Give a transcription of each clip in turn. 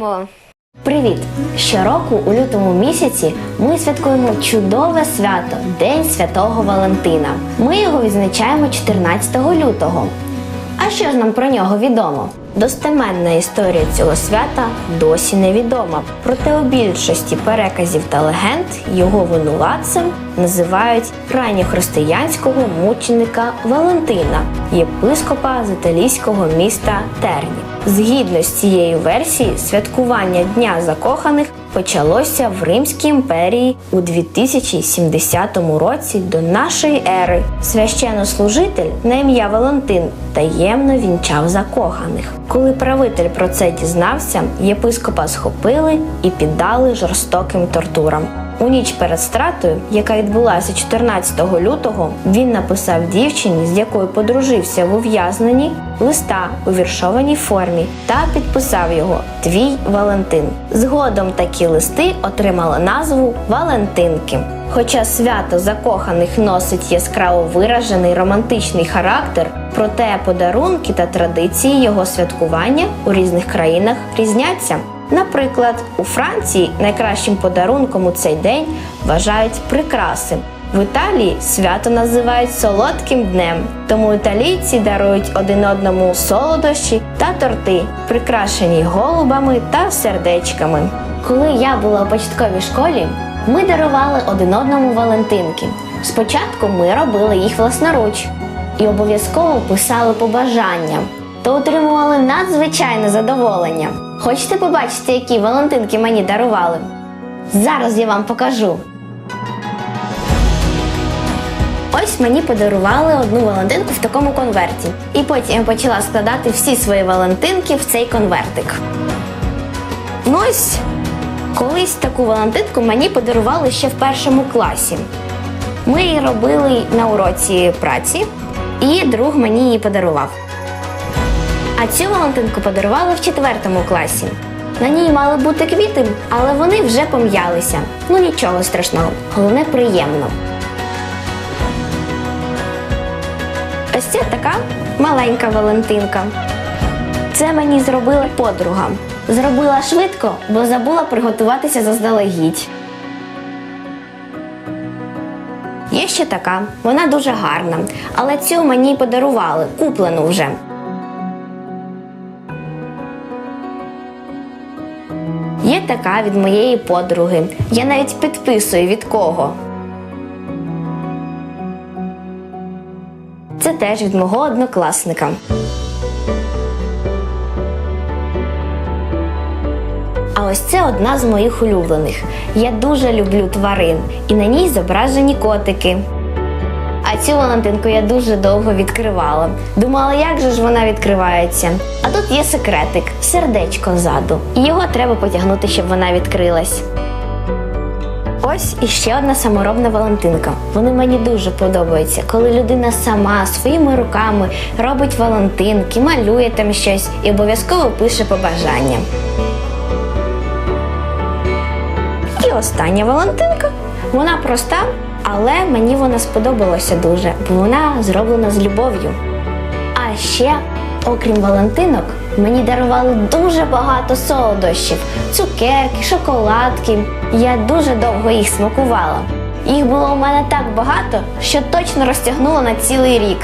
Починаємо! Привіт! Щороку у лютому місяці ми святкуємо чудове свято День Святого Валентина. Ми його відзначаємо 14 лютого. А що ж нам про нього відомо? Достеменна історія цього свята досі невідома. Проте у більшості переказів та легенд його винуватцем називають ранньохристиянського мученика Валентина, єпископа з італійського міста Терні. Згідно з цією версією, святкування Дня закоханих почалося в Римській імперії у 2070 році до нашої ери. Священнослужитель на ім'я Валентин таємно вінчав закоханих. Коли правитель про це дізнався, єпископа схопили і піддали жорстоким тортурам. У ніч перед стратою, яка відбулася 14 лютого, він написав дівчині, з якою подружився в ув'язненні, листа у віршованій формі та підписав його Твій Валентин. Згодом такі листи отримали назву Валентинки. Хоча свято закоханих носить яскраво виражений романтичний характер, проте подарунки та традиції його святкування у різних країнах різняться. Наприклад, у Франції найкращим подарунком у цей день вважають прикраси. В Італії свято називають солодким днем, тому італійці дарують один одному солодощі та торти, прикрашені голубами та сердечками. Коли я була у початковій школі, ми дарували один одному Валентинки. Спочатку ми робили їх власноруч і обов'язково писали побажання та отримували надзвичайне задоволення. Хочете побачити, які Валентинки мені дарували? Зараз я вам покажу. Ось мені подарували одну Валентинку в такому конверті. І потім я почала складати всі свої Валентинки в цей конвертик. Ну ось колись таку Валентинку мені подарували ще в першому класі. Ми її робили на уроці праці, і друг мені її подарував. А цю Валентинку подарували в четвертому класі. На ній мали бути квіти, але вони вже пом'ялися. Ну нічого страшного, головне приємно. Ось це така маленька Валентинка. Це мені зробила подруга. Зробила швидко, бо забула приготуватися заздалегідь. Є ще така, вона дуже гарна, але цю мені подарували, куплену вже. Є така від моєї подруги. Я навіть підписую від кого. Це теж від мого однокласника. А ось це одна з моїх улюблених. Я дуже люблю тварин, і на ній зображені котики. Цю Валентинку я дуже довго відкривала. Думала, як же ж вона відкривається. А тут є секретик сердечко ззаду. Його треба потягнути, щоб вона відкрилась. Ось іще одна саморобна Валентинка. Вони мені дуже подобаються, коли людина сама своїми руками робить Валентинки, малює там щось і обов'язково пише побажання. І остання Валентинка. Вона проста, але мені вона сподобалася дуже, бо вона зроблена з любов'ю. А ще, окрім Валентинок, мені дарували дуже багато солодощів: цукерки, шоколадки. Я дуже довго їх смакувала. Їх було у мене так багато, що точно розтягнула на цілий рік.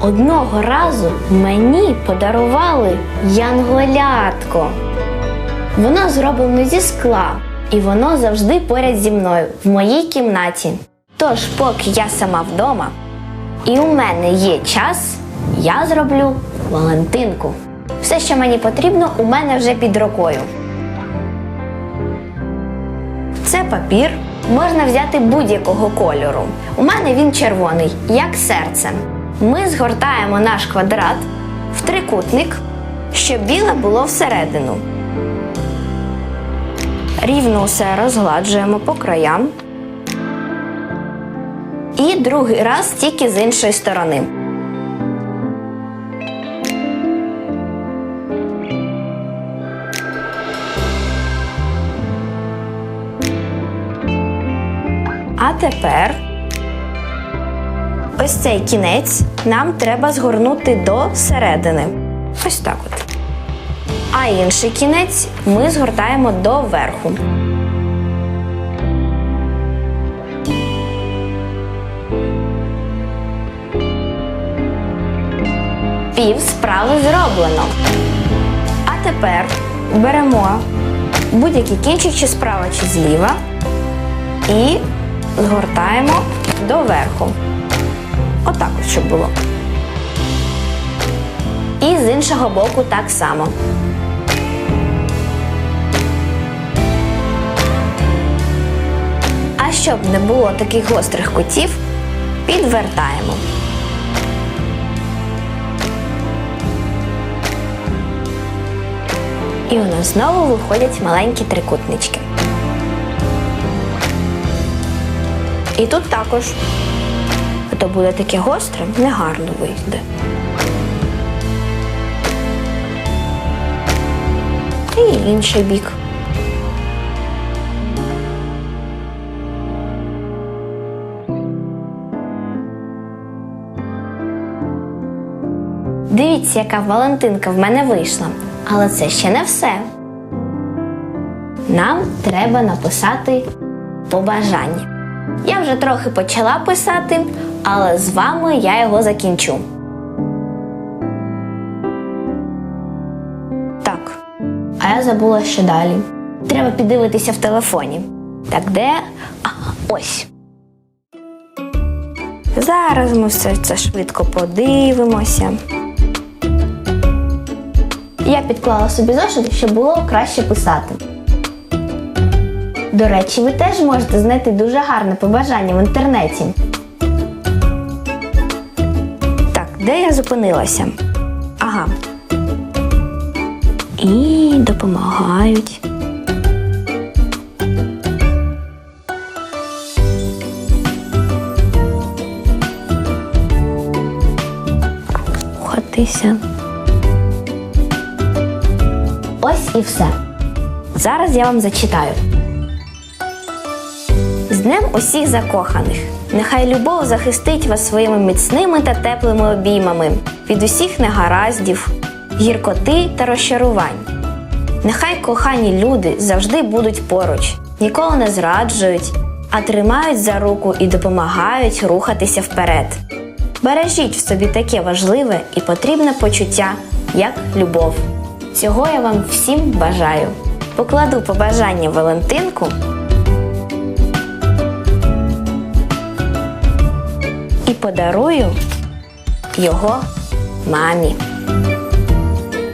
Одного разу мені подарували янголятко. Воно зроблено зі скла, і воно завжди поряд зі мною в моїй кімнаті. Тож, поки я сама вдома і у мене є час, я зроблю Валентинку. Все, що мені потрібно, у мене вже під рукою. Це папір. Можна взяти будь-якого кольору. У мене він червоний, як серце. Ми згортаємо наш квадрат в трикутник, щоб біле було всередину. Рівно все розгладжуємо по краям. І другий раз тільки з іншої сторони. А тепер ось цей кінець нам треба згорнути до середини. Ось так от. а інший кінець ми згортаємо до верху. Пів справи зроблено. А тепер беремо будь-який кінчик чи справа, чи зліва і згортаємо доверху. Отак от, щоб було. І з іншого боку так само. А щоб не було таких гострих кутів, підвертаємо. І у нас знову виходять маленькі трикутнички. І тут також. То буде таке гостре, негарно вийде. І інший бік. Дивіться, яка Валентинка в мене вийшла. Але це ще не все. Нам треба написати побажання. Я вже трохи почала писати, але з вами я його закінчу. Так, а я забула що далі. Треба піддивитися в телефоні. Так, де? А, ось. Зараз ми все це швидко подивимося. Я підклала собі зошит, щоб було краще писати. До речі, ви теж можете знайти дуже гарне побажання в інтернеті. Так, де я зупинилася? Ага. І допомагають. Рухатися. І все. Зараз я вам зачитаю. З днем усіх закоханих. Нехай любов захистить вас своїми міцними та теплими обіймами від усіх негараздів, гіркоти та розчарувань. Нехай кохані люди завжди будуть поруч, ніколи не зраджують, а тримають за руку і допомагають рухатися вперед. Бережіть в собі таке важливе і потрібне почуття, як любов. Цього я вам всім бажаю. Покладу побажання Валентинку. І подарую його мамі.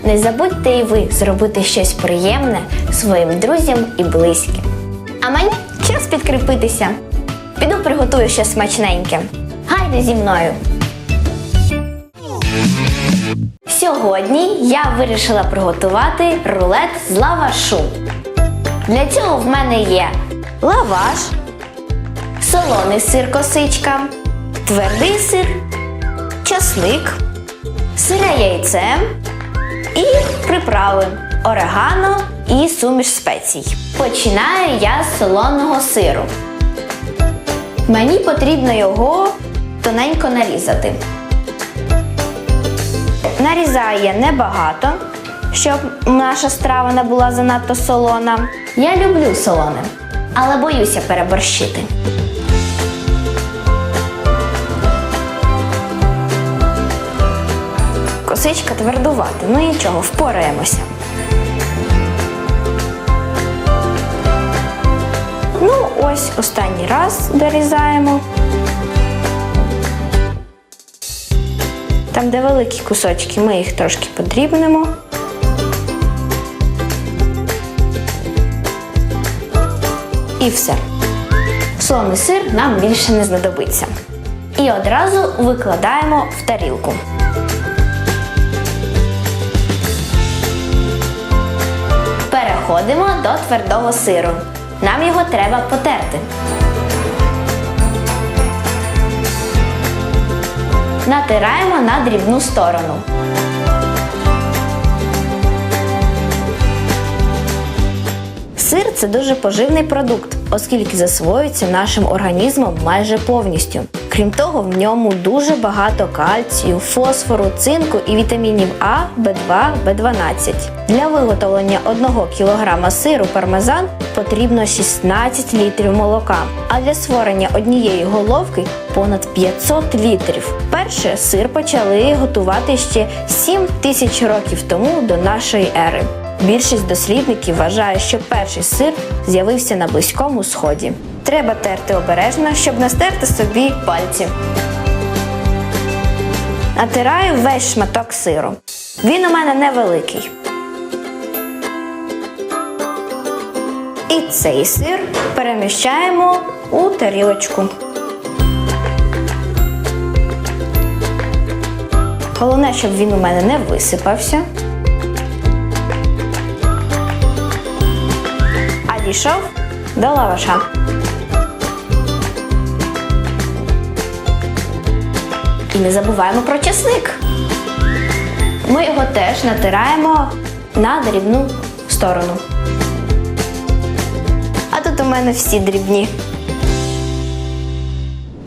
Не забудьте і ви зробити щось приємне своїм друзям і близьким. А мені час підкріпитися. Піду приготую щось смачненьке. Гайде зі мною! Сьогодні я вирішила приготувати рулет з лавашу. Для цього в мене є лаваш, солоний сир косичка, твердий сир, часник, сире яйце і приправи орегано і суміш спецій. Починаю я з солоного сиру. Мені потрібно його тоненько нарізати. Нарізаю небагато, щоб наша страва не була занадто солона. Я люблю солоне, але боюся переборщити. Косичка твердувата, ну нічого, впораємося. Ну, ось останній раз дорізаємо. Там, де великі кусочки, ми їх трошки подрібнемо. І все. Солоний сир нам більше не знадобиться. І одразу викладаємо в тарілку. Переходимо до твердого сиру. Нам його треба потерти. Натираємо на дрібну сторону. Сир це дуже поживний продукт, оскільки засвоюється нашим організмом майже повністю. Крім того, в ньому дуже багато кальцію, фосфору, цинку і вітамінів А, В2, В12. Для виготовлення 1 кг сиру пармезан потрібно 16 літрів молока, а для створення однієї головки понад 500 літрів. Перше сир почали готувати ще 7 тисяч років тому до нашої ери. Більшість дослідників вважає, що перший сир з'явився на Близькому Сході. Треба терти обережно, щоб не стерти собі пальці. Натираю весь шматок сиру. Він у мене невеликий. І цей сир переміщаємо у тарілочку. Головне, щоб він у мене не висипався. А дійшов до лаваша. І не забуваємо про чесник. Ми його теж натираємо на дрібну сторону. А тут у мене всі дрібні.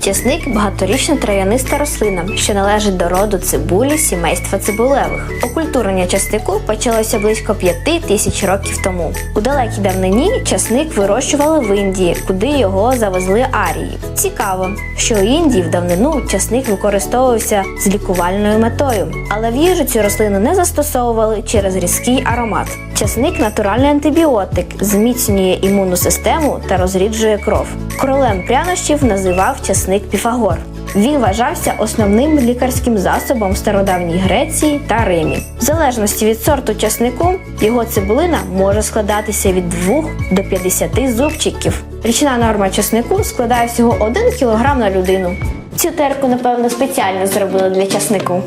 Чесник багаторічна трав'яниста рослина, що належить до роду цибулі сімейства цибулевих. Окультурення часнику почалося близько п'яти тисяч років тому. У далекій давнині часник вирощували в Індії, куди його завезли арії. Цікаво, що у Індії в давнину часник використовувався з лікувальною метою, але в їжу цю рослину не застосовували через різкий аромат. Часник натуральний антибіотик, зміцнює імунну систему та розріджує кров. Королем прянощів називав часник Піфагор. Він вважався основним лікарським засобом стародавній Греції та Римі. В залежності від сорту часнику, його цибулина може складатися від 2 до 50 зубчиків. Річна норма часнику складає всього 1 кг на людину. Цю терку, напевно, спеціально зробили для часнику.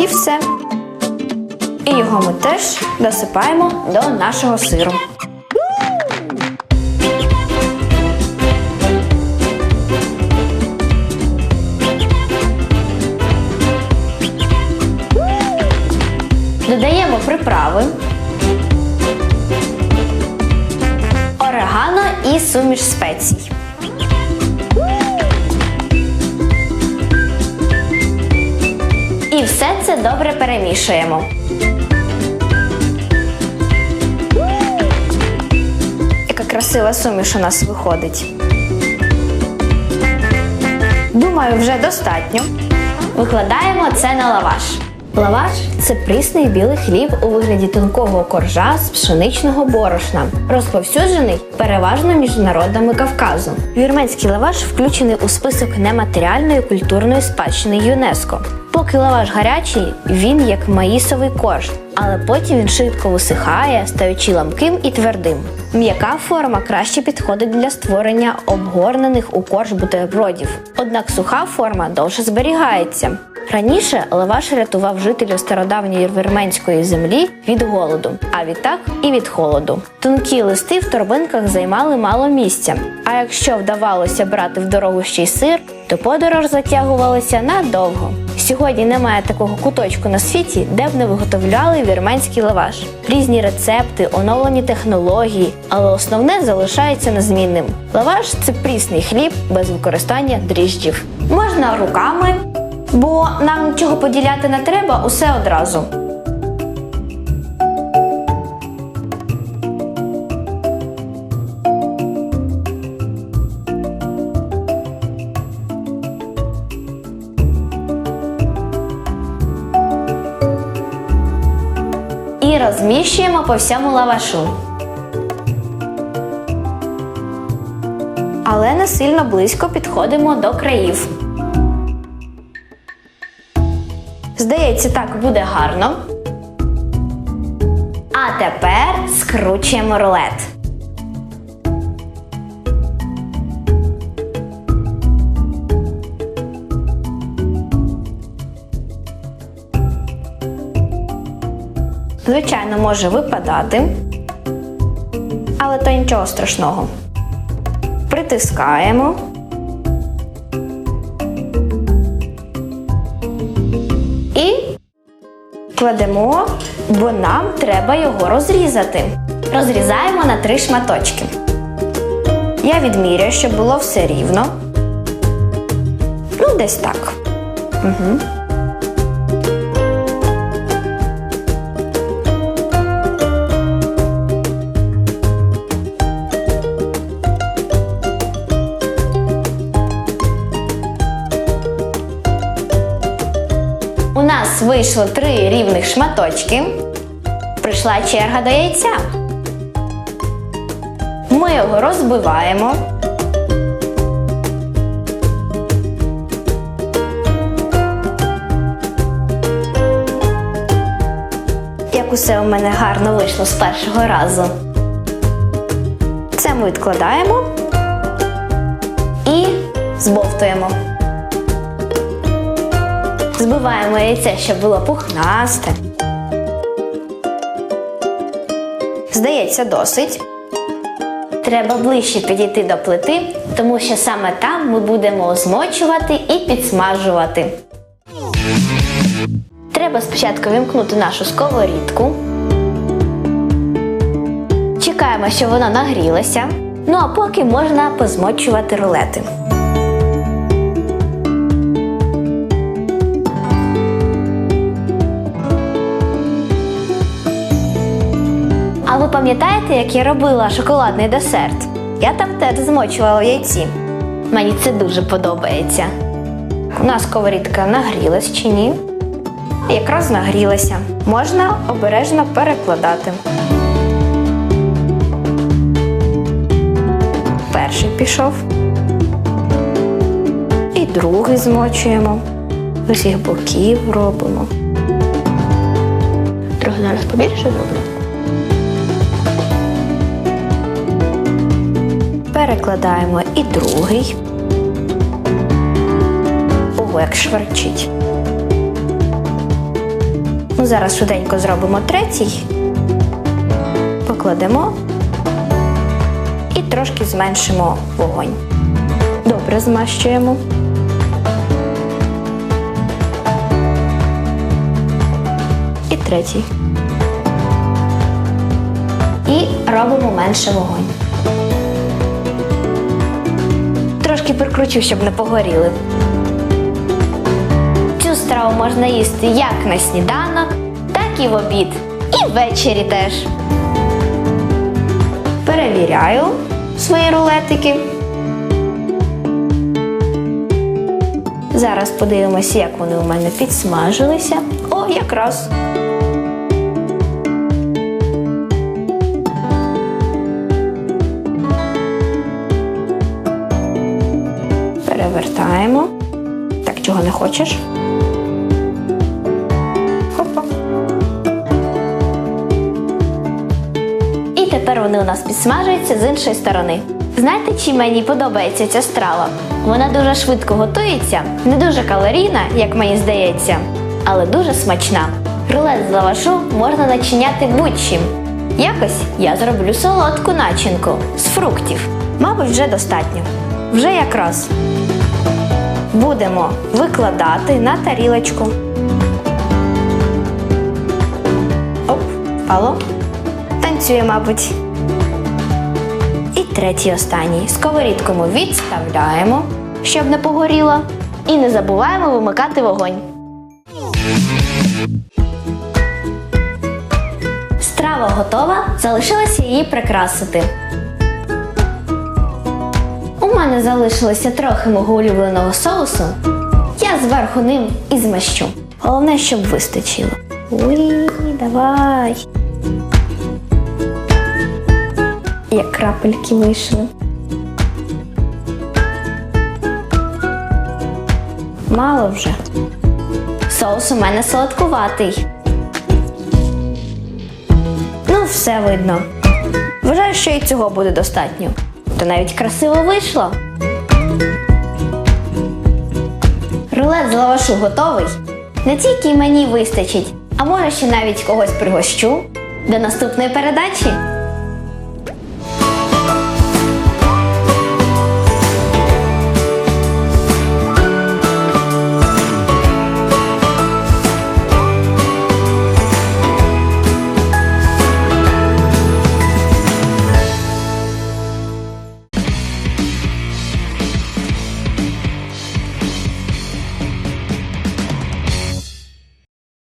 І все. І його ми теж досипаємо до нашого сиру. Додаємо приправи, орегано і суміш спецій. Добре перемішуємо. Яка красива суміш у нас виходить. Думаю, вже достатньо. Викладаємо це на лаваш. Лаваш це прісний білий хліб у вигляді тонкого коржа з пшеничного борошна, розповсюджений переважно між народами Кавказу. Вірменський лаваш включений у список нематеріальної культурної спадщини ЮНЕСКО. Поки лаваш гарячий, він як маїсовий корж, але потім він швидко висихає, стаючи ламким і твердим. М'яка форма краще підходить для створення обгорнених у корж бутербродів, однак суха форма довше зберігається. Раніше лаваш рятував жителів стародавньої вірменської землі від голоду, а відтак і від холоду. Тонкі листи в торбинках займали мало місця. А якщо вдавалося брати в дорогу ще й сир, то подорож затягувалася надовго. Сьогодні немає такого куточку на світі, де б не виготовляли вірменський лаваш. Різні рецепти, оновлені технології, але основне залишається незмінним. Лаваш це прісний хліб без використання дріжджів. Можна руками, бо нам нічого поділяти не треба усе одразу. Розміщуємо по всьому лавашу. Але не сильно близько підходимо до країв. Здається, так буде гарно. А тепер скручуємо рулет. Звичайно, може випадати, але то нічого страшного. Притискаємо. І кладемо, бо нам треба його розрізати. Розрізаємо на три шматочки. Я відміряю, щоб було все рівно. Ну, десь так. Угу. Вийшло три рівних шматочки. Прийшла черга до яйця. Ми його розбиваємо. Як усе у мене гарно вийшло з першого разу. Це ми відкладаємо і збовтуємо. Збиваємо яйце, щоб було пухнасте. Здається, досить. Треба ближче підійти до плити, тому що саме там ми будемо змочувати і підсмажувати. Треба спочатку вімкнути нашу сковорідку. Чекаємо, що вона нагрілася. Ну а поки можна позмочувати рулети. Пам'ятаєте, як я робила шоколадний десерт? Я там теж змочувала яйці. Мені це дуже подобається. У нас сковорідка нагрілась чи ні? Якраз нагрілася. Можна обережно перекладати. Перший пішов. І другий змочуємо. З усіх боків робимо. Трохи зараз побільше зроблю. Перекладаємо і другий. Ого, шварчить. Ну, зараз швиденько зробимо третій. Покладемо і трошки зменшимо вогонь. Добре змащуємо. І третій. І робимо менше вогонь. Трошки прикручу, щоб не погоріли. Цю страву можна їсти як на сніданок, так і в обід. І ввечері теж. Перевіряю свої рулетики. Зараз подивимося, як вони у мене підсмажилися. О, якраз. Перевертаємо. Так, чого не хочеш? Хопа. І тепер вони у нас підсмажуються з іншої сторони. Знаєте, чим мені подобається ця страва? Вона дуже швидко готується, не дуже калорійна, як мені здається, але дуже смачна. Рулет з лавашу можна начиняти будь-чим. Якось я зроблю солодку начинку з фруктів. Мабуть, вже достатньо. Вже якраз будемо викладати на тарілочку. Оп, впало. Танцює, мабуть. І третій останній. Сковорідку ми відставляємо, щоб не погоріло. І не забуваємо вимикати вогонь. Страва готова, залишилося її прикрасити. Мене залишилося трохи мого улюбленого соусу. Я зверху ним і змащу. Головне, щоб вистачило. Уй, давай. Як крапельки вийшли. Мало вже. Соус у мене солодкуватий. Ну, все видно. Вважаю, що і цього буде достатньо. Та навіть красиво вийшло. Рулет з лавашу готовий. Не тільки мені вистачить, а може ще навіть когось пригощу. До наступної передачі!